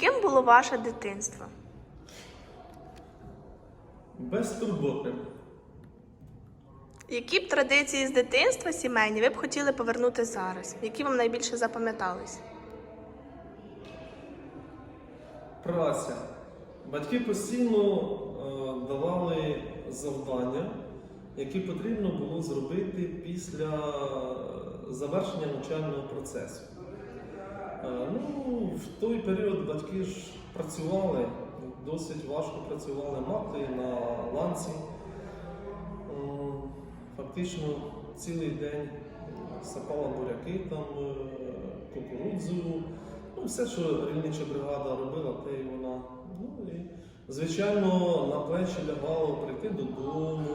Яким було ваше дитинство? Безтурботним. Які б традиції з дитинства сімейні ви б хотіли повернути зараз? Які вам найбільше запам'ятались? Праця. Батьки постійно е, давали завдання, які потрібно було зробити після завершення навчального процесу. Е, ну, в той період батьки ж працювали, досить важко працювали мати на ланці. Фактично цілий день сапала буряки, там, е, кукурудзу, ну, все, що рільнича бригада робила, те і вона. Ну, і, звичайно, на плечі лягало прийти додому,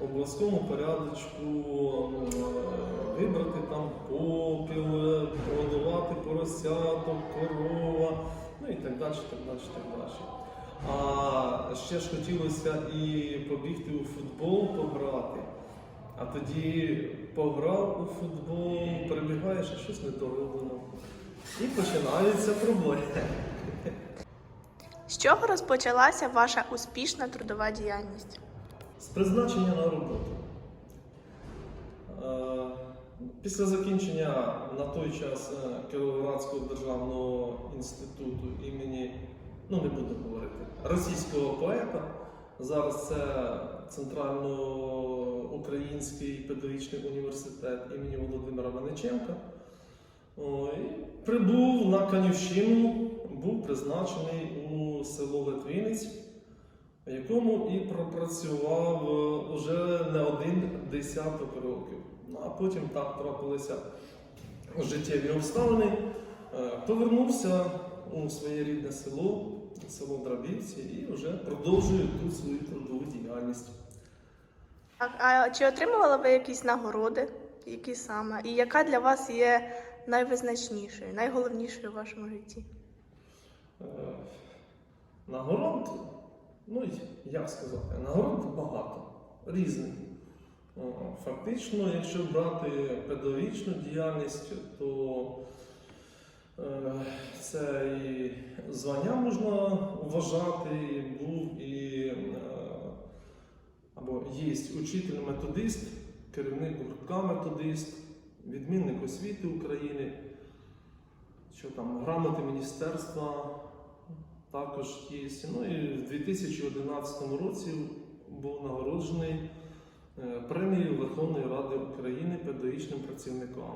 обов'язковому порядочку е, вибрати там попіл, е, поросяток, корова, ну і так далі, так далі, так далі. А ще ж хотілося і побігти у футбол пограти. А тоді пограв у футбол, перебігаєш, а щось не дороблено. І починаються проблеми. З чого розпочалася ваша успішна трудова діяльність? З призначення на роботу. Після закінчення на той час е, Кіровоградського державного інституту імені, ну не буду говорити, російського поета. Зараз це Центрально-Український педагогічний університет імені Володимира Вениченка. Прибув на Канівщину, був призначений у село Литвинець, в якому і пропрацював е, уже не один десяток років. Ну а потім так трапилися життєві обставини. Е, Повернувся у своє рідне село, село Драбівці, і вже продовжую тут свою трудову діяльність. А, а чи отримували ви якісь нагороди? Які саме? І яка для вас є найвизначнішою, найголовнішою у вашому житті? Е, Нагород, ну як сказати, нагород багато, різних. Фактично, якщо брати педагогічну діяльність, то е, це і звання можна вважати, був і е, або є учитель-методист, керівник гуртка методист, відмінник освіти України, що там грамоти міністерства також є. Ну і в 2011 році був нагороджений е, премією Верховної Ради України педагогічним працівникам.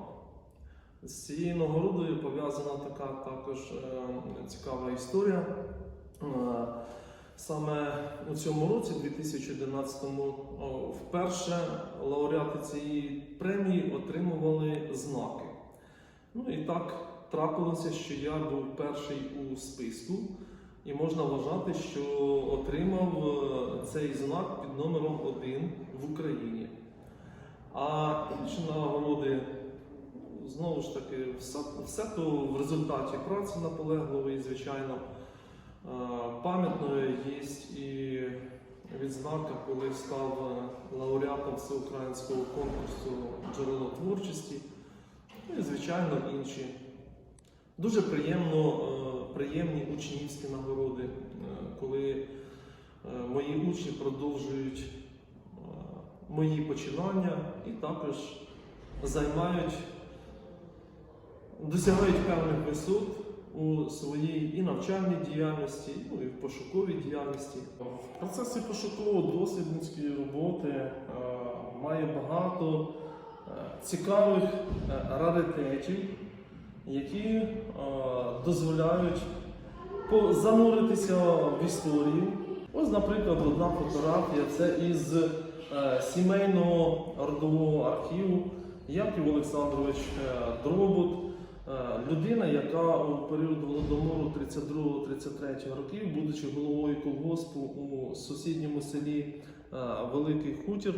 З цією нагородою пов'язана така також е, цікава історія. Е, Саме у цьому році, 2011-му, вперше лауреати цієї премії отримували знаки. Ну і так трапилося, що я був перший у списку, і можна вважати, що отримав е, цей знак під номером 1 в Україні. А інші нагороди, знову ж таки, все, все то в результаті праці наполегливої, звичайно. Е, Пам'ятною є і відзнака, коли став е, лауреатом всеукраїнського конкурсу джерело творчості, ну і, звичайно, інші. Дуже приємно, приємні учнівські нагороди, е, коли е, мої учні продовжують е, мої починання і також займають, досягають певних висот у своїй і навчальній діяльності, ну і в пошуковій діяльності. В процесі пошуково-дослідницької роботи має багато цікавих раритетів, які е, дозволяють зануритися в історію. Ось, наприклад, одна фотографія це із е, сімейного родового архіву Яків Олександрович е, Дробот. Е, Людина, яка у період голодомору 32-33 років, будучи головою колгоспу у сусідньому селі е, Великий Хутір,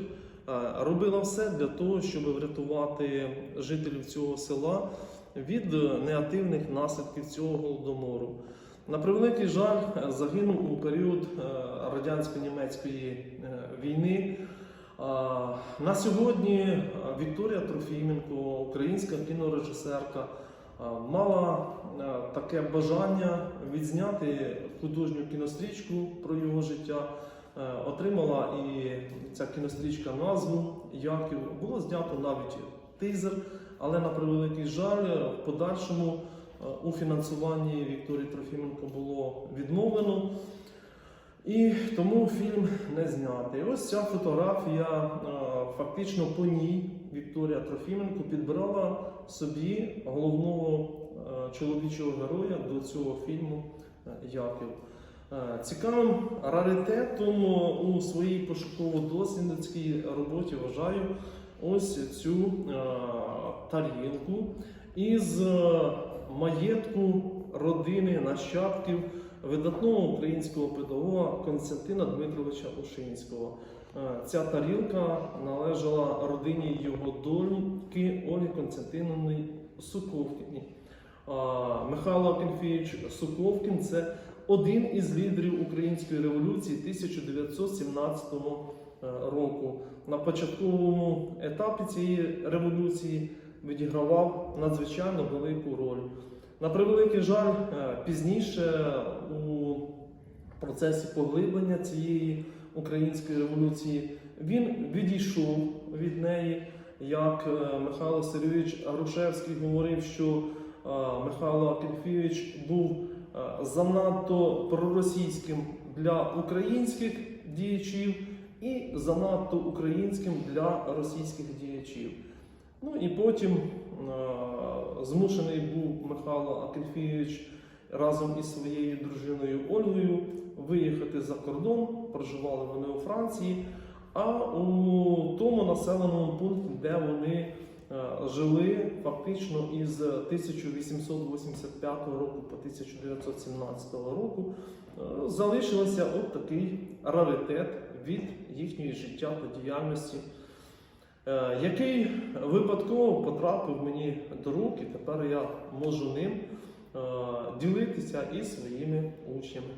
робила все для того, щоб врятувати жителів цього села від е, негативних наслідків цього голодомору. На превеликий жаль, загинув у період е, радянсько-німецької е, війни. На сьогодні Вікторія Трофіменко, українська кінорежисерка, мала таке бажання відзняти художню кінострічку про його життя. Отримала і ця кінострічка назву Яків. Було знято навіть тизер, але на превеликий жаль, в подальшому е, у фінансуванні Вікторії Трофіменко було відмовлено. І тому фільм не знятий. Ось ця фотографія, е, фактично по ній Вікторія Трофіменко підбирала собі головного е, чоловічого героя до цього фільму Яків. Е, Цікавим раритетом у своїй пошуково-дослідницькій роботі вважаю ось цю е, тарілку із е, маєтку родини нащадків видатного українського педагога Константина Дмитровича Ушинського. Ця тарілка належала родині його доньки Ольги Константиновни Суковкіні. Михайло Акінфійович Суковкін це один із лідерів української революції 1917 е, року. На початковому етапі цієї революції відігравав надзвичайно велику роль. На превеликий жаль, е, пізніше у процесі поглиблення цієї української революції він відійшов від неї. Як е, Михайло Сергійович Грушевський говорив, що Михайло Акінфійович був занадто проросійським для українських діячів і занадто українським для російських діячів. Ну і потім е, змушений був Михайло Акінфійович разом із своєю дружиною Ольгою виїхати за кордон. Проживали вони у Франції, а у тому населеному пункті, де вони е, жили фактично із 1885 року по 1917 року, е, залишилося от такий раритет від їхньої життя та діяльності е, який випадково потрапив мені до рук, і тепер я можу ним е, ділитися із своїми учнями.